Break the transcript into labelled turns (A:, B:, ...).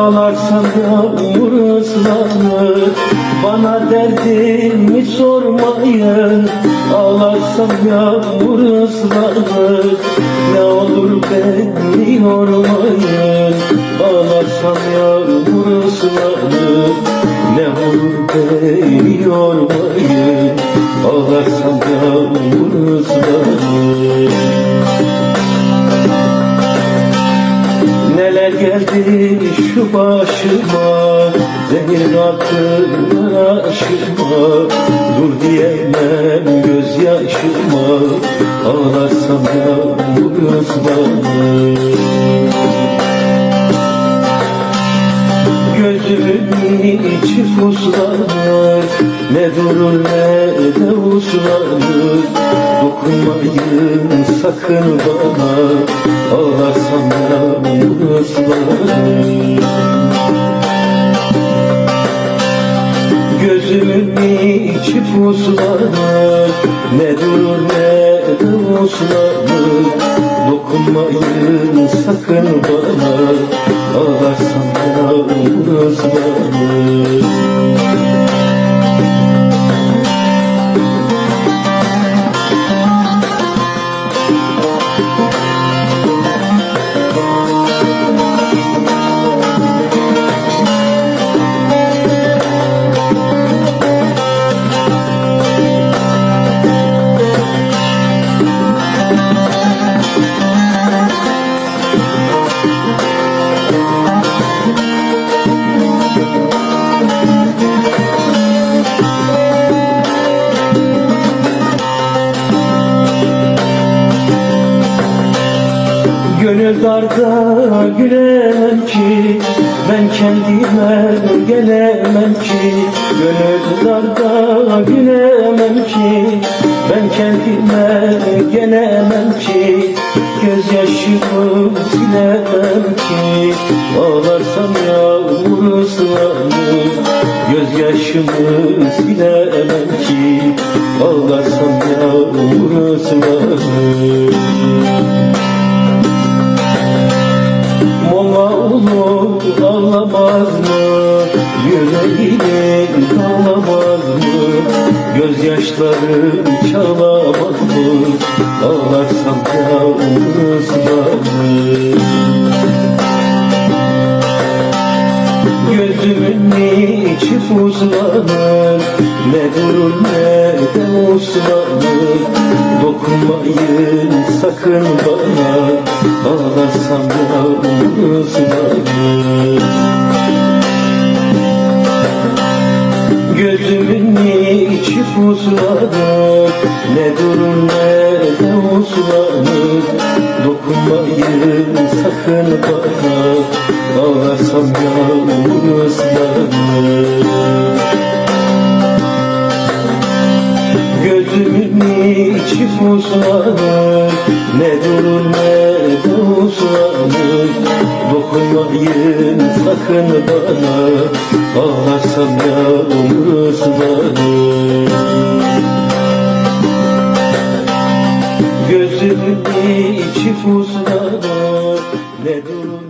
A: Ağlarsam yağmur ıslanır Bana derdimi sormayın. Ağlarsam yağmur ıslanır Ne olur beni yormayın. Ağlarsam yağmur ıslanır Ne olur beni yormayın. Ağlarsam yağmur ıslanır şu başıma Zehir aklına aşıma Dur diyemem gözyaşıma. Ağlarsam yağmur ıslanır Gözümün içi puslanır Ne durur ne de uslanır Dokunmayın sakın bana uslanır Dokunmayın sakın bana. Ağlarsam yağmur ıslanır Gönül darda gülemem ki Ben kendime gelemem ki. Gönül darda gülemem ki Ben kendime gelemem ki. Gözyaşımı silemem ki Ağlarsam yağmur ıslanır Gözyaşımı silemem ki Ağlarsam yağmur ıslanır Olur ağlamaz mı? Yüreğini ağlamaz mı? Gözyaşları çalamaz mı? Ağlarsam yalnız Gözümün içi buzlanır Ne durur ne de uslanır Dokunmayın sakın bana. Ağlarsam yalnız varır Gözümün içi buzlanır Ne durur ne de uslanır Dokunmayın sakın bana Ağlarsam yağmur ıslanır. Gözümün içi buzlanır. Ne durur ne de uslanır Dokunmayın sakın bana. Ağlarsam yağmur ıslanır Gözümün içi buzlanır Ne durur